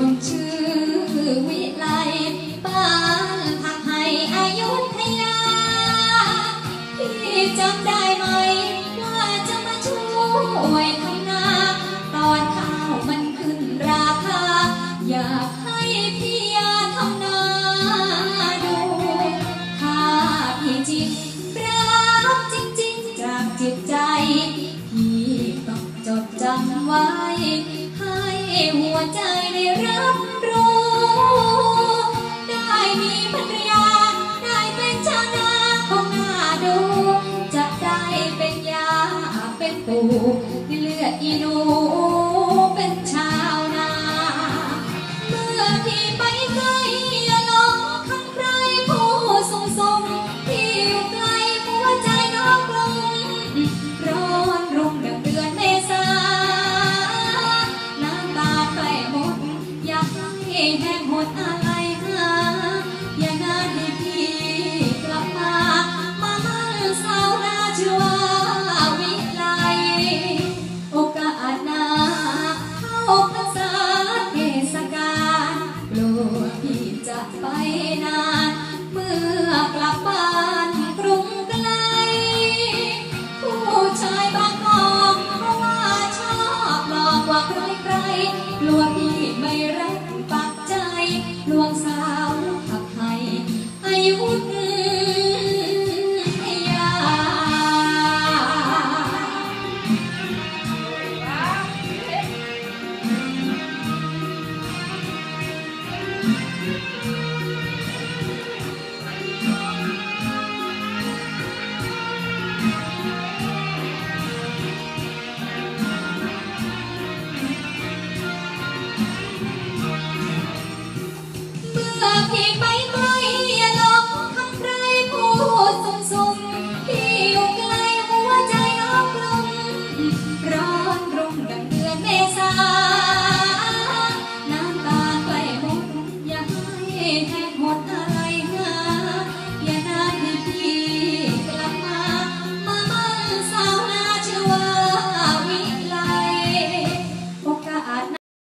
คนชื่อวิไลบ้านผักไห่อายุยาพี่จำได้ไหม ว่าจะมาช่วยทำนาตอนข้าวมันขึ้นราคา อยากให้พี่ยาทำนาดูถ้าพี่จริงรักจริงจากจิตใจ พี่ต้องจดจำไว้ หัวใจได้รับรู้ ได้มีภรรยา ได้เป็นชาวนาคงน่าดู จะได้เป็นยาเป็นปู่เลือดอีนู ดอะไรหาอย่านานให้พี่กลับมา มาสาวนาชัววิไลโอกาสหน้าเข้าพรรษาเทศกาลกลัวพี่จะไปนาน เมื่อกลับบ้านกรุงไกล ผู้ชายบางกอกเพราะว่าชอบหลอกกว่าใครๆกลัวพี่ไม่รัก สาวขับไทยอายุ